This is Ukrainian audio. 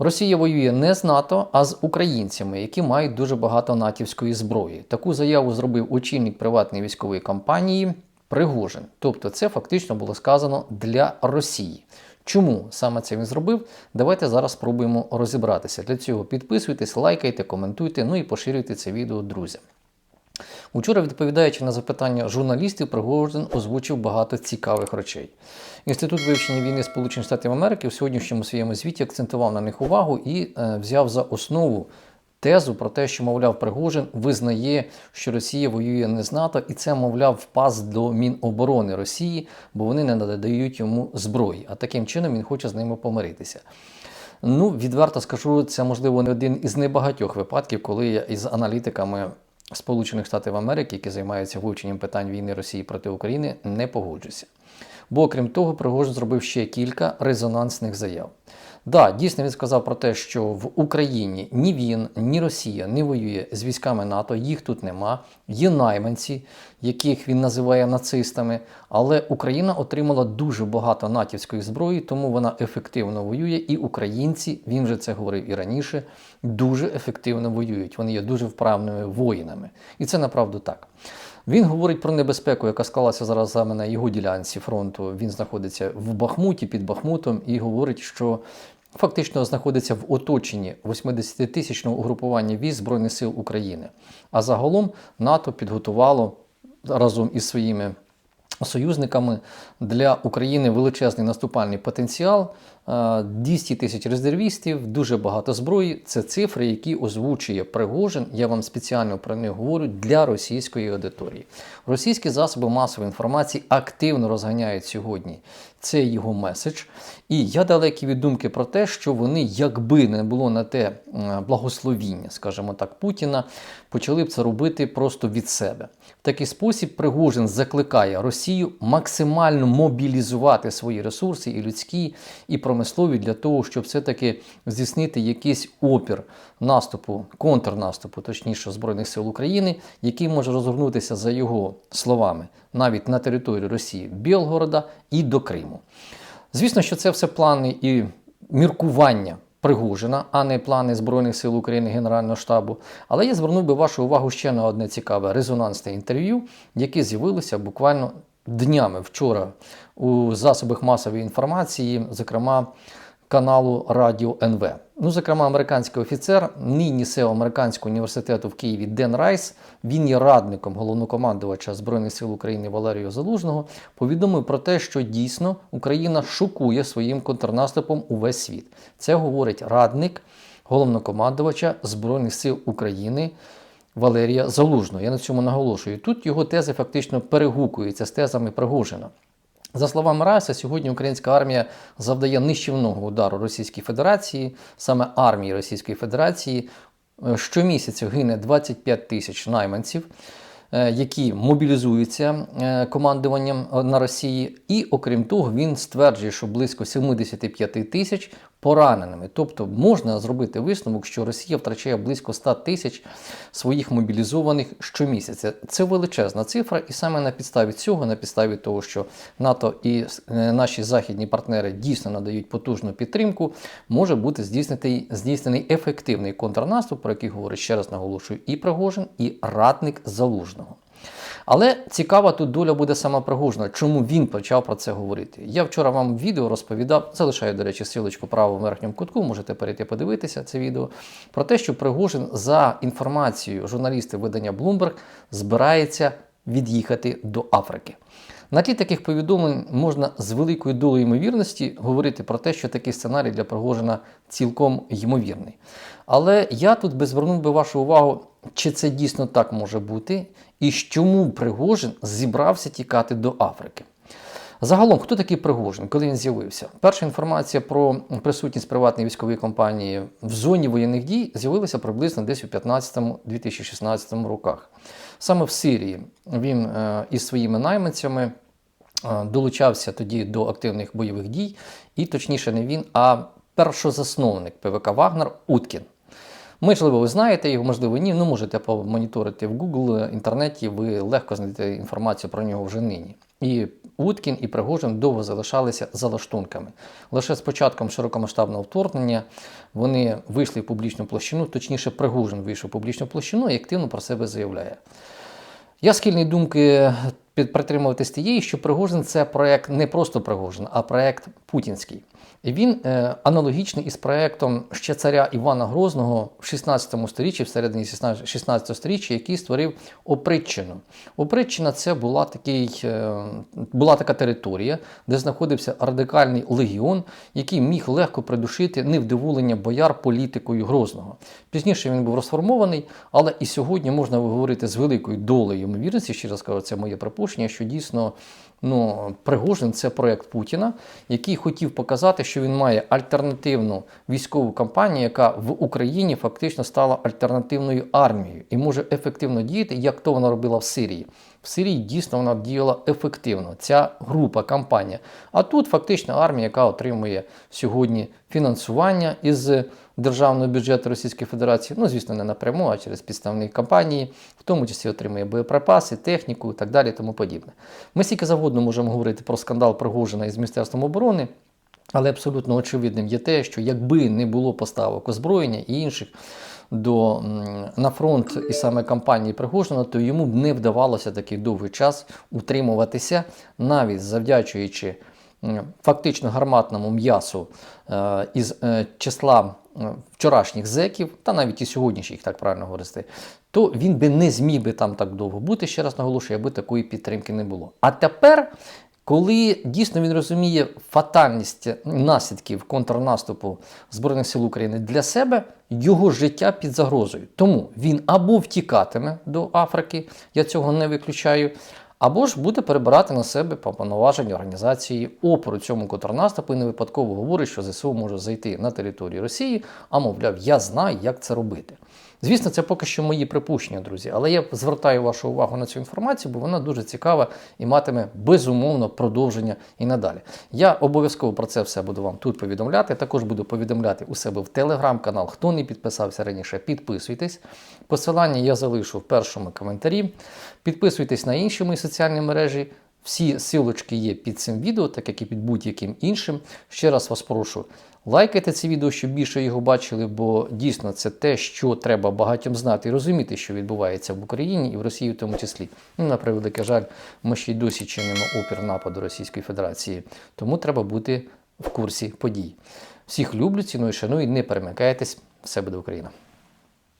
Росія воює не з НАТО, а з українцями, які мають дуже багато натівської зброї. Таку заяву зробив очільник приватної військової компанії Пригожин. Тобто, це фактично було сказано для Росії. Чому саме це він зробив? Давайте зараз спробуємо розібратися. Для цього підписуйтесь, лайкайте, коментуйте, ну і поширюйте це відео друзям. Учора, відповідаючи на запитання журналістів, Пригожин озвучив багато цікавих речей. Інститут вивчення війни Сполучених Штатів Америки в сьогоднішньому своєму звіті акцентував на них увагу і е, взяв за основу тезу про те, що, мовляв, Пригожин визнає, що Росія воює не з НАТО, і це, мовляв, впас до Міноборони Росії, бо вони не надають йому зброї. А таким чином він хоче з ними помиритися. Ну, відверто скажу, це можливо не один із небагатьох випадків, коли я із аналітиками Сполучених Штатів Америки, які займаються вивченням питань війни Росії проти України, не погоджуся. Бо, окрім того, Пригожин зробив ще кілька резонансних заяв. Да, дійсно він сказав про те, що в Україні ні він, ні Росія не воює з військами НАТО, їх тут нема. Є найманці, яких він називає нацистами. Але Україна отримала дуже багато натівської зброї, тому вона ефективно воює. І українці, він вже це говорив і раніше, дуже ефективно воюють. Вони є дуже вправними воїнами. І це направду так. Він говорить про небезпеку, яка склалася зараз саме на його ділянці фронту. Він знаходиться в Бахмуті під Бахмутом і говорить, що фактично знаходиться в оточенні 80-тисячного угрупування військ Збройних сил України. А загалом НАТО підготувало разом із своїми союзниками для України величезний наступальний потенціал. Е, 200 тисяч резервістів, дуже багато зброї. Це цифри, які озвучує Пригожин. Я вам спеціально про них говорю для російської аудиторії. Російські засоби масової інформації активно розганяють сьогодні цей його меседж. І я далекий від думки про те, що вони, якби не було на те благословіння, скажімо так, Путіна, почали б це робити просто від себе. В такий спосіб Пригожин закликає Росію максимально мобілізувати свої ресурси і людські, і промислові для того, щоб все-таки здійснити якийсь опір наступу, контрнаступу, точніше, Збройних сил України, який може розгорнутися за його словами навіть на території Росії Білгорода і до Криму. Звісно, що це все плани і міркування. Пригожина, а не плани Збройних сил України Генерального штабу. Але я звернув би вашу увагу ще на одне цікаве резонансне інтерв'ю, яке з'явилося буквально днями вчора у засобах масової інформації, зокрема каналу Радіо НВ. Ну, зокрема, американський офіцер, нині СЕО Американського університету в Києві Ден Райс, він є радником головнокомандувача Збройних сил України Валерія Залужного, повідомив про те, що дійсно Україна шокує своїм контрнаступом увесь світ. Це говорить радник головнокомандувача Збройних сил України. Валерія Залужного. Я на цьому наголошую. Тут його тези фактично перегукуються з тезами Пригожина. За словами Райса, сьогодні українська армія завдає нищівного удару Російській Федерації, саме армії Російської Федерації. Е, Щомісяця гине 25 тисяч найманців, е, які мобілізуються е, командуванням на Росії. І окрім того, він стверджує, що близько 75 тисяч пораненими. Тобто можна зробити висновок, що Росія втрачає близько 100 тисяч своїх мобілізованих щомісяця. Це величезна цифра, і саме на підставі цього, на підставі того, що НАТО і е, наші західні партнери дійсно надають потужну підтримку, може бути здійснений, здійснений ефективний контрнаступ, про який говорить ще раз наголошую, і Пригожин, і радник Залужного. Але цікава тут доля буде сама Пригожина, чому він почав про це говорити. Я вчора вам відео розповідав, залишаю, до речі, силочку право в верхньому кутку, можете перейти подивитися це відео, про те, що Пригожин за інформацією журналістів видання Bloomberg збирається від'їхати до Африки. На тлі таких повідомлень можна з великою долею ймовірності говорити про те, що такий сценарій для Пригожина цілком ймовірний. Але я тут би звернув би вашу увагу, чи це дійсно так може бути, і чому Пригожин зібрався тікати до Африки. Загалом, хто такий Пригожин, коли він з'явився? Перша інформація про присутність приватної військової компанії в зоні воєнних дій з'явилася приблизно десь у 2015-2016 роках. Саме в Сирії він е, із своїми найманцями е, долучався тоді до активних бойових дій, і точніше не він, а першозасновник ПВК Вагнер Уткін. Можливо, ви знаєте його, можливо, ні. Ну, можете помоніторити в Google інтернеті, ви легко знайдете інформацію про нього вже нині. І Уткін і Пригожин довго залишалися залаштунками. Лише з початком широкомасштабного вторгнення вони вийшли в публічну площину, точніше, Пригожин вийшов в публічну площину і активно про себе заявляє. Я схильний думки притримуватись тієї, що Пригожин це проект не просто Пригожин, а проект путінський. І він е, аналогічний із проектом ще царя Івана Грозного в 16 сторіччі, в середині 16 сторіччя, який створив Опритчину. Опритчина це була, такий, е, була така територія, де знаходився радикальний легіон, який міг легко придушити невдоволення бояр політикою Грозного. Пізніше він був розформований, але і сьогодні можна говорити з великою долею ймовірності, ще раз кажу, це моє припущення, що дійсно ну, Пригожин це проект Путіна, який хотів показати, що він має альтернативну військову кампанію, яка в Україні фактично стала альтернативною армією і може ефективно діяти, як то вона робила в Сирії. В Сирії дійсно вона діяла ефективно. Ця група кампанія. А тут фактично армія, яка отримує сьогодні фінансування із державного бюджету Російської Федерації, ну звісно, не напряму, а через підставні компанії, в тому числі отримує боєприпаси, техніку і так далі, тому подібне. Ми стільки завгодно можемо говорити про скандал Пригожина із Міністерством оборони. Але абсолютно очевидним є те, що якби не було поставок озброєння і інших до, на фронт і саме кампанії Пригожина, то йому б не вдавалося такий довгий час утримуватися, навіть завдячуючи фактично гарматному м'ясу е, із е, числа вчорашніх зеків, та навіть і сьогоднішніх, так правильно говорити, то він би не зміг би там так довго бути, ще раз наголошую, аби такої підтримки не було. А тепер коли дійсно він розуміє фатальність наслідків контрнаступу Збройних сил України для себе, його життя під загрозою. Тому він або втікатиме до Африки, я цього не виключаю, або ж буде перебирати на себе повноваження організації опору цьому контрнаступу і не випадково говорить, що ЗСУ може зайти на територію Росії, а мовляв, я знаю, як це робити. Звісно, це поки що мої припущення, друзі, але я звертаю вашу увагу на цю інформацію, бо вона дуже цікава і матиме безумовно продовження і надалі. Я обов'язково про це все буду вам тут повідомляти. Також буду повідомляти у себе в телеграм-канал. Хто не підписався раніше, підписуйтесь. Посилання я залишу в першому коментарі. Підписуйтесь на інші мої соціальні мережі. Всі силочки є під цим відео, так як і під будь-яким іншим. Ще раз вас прошу, лайкайте це відео, щоб більше його бачили, бо дійсно це те, що треба багатьом знати і розуміти, що відбувається в Україні і в Росії в тому числі. Ну, на превеликий жаль, ми ще й досі чинимо опір нападу Російської Федерації. Тому треба бути в курсі подій. Всіх люблю, ціную, шаную, не перемикайтесь. Все буде Україна!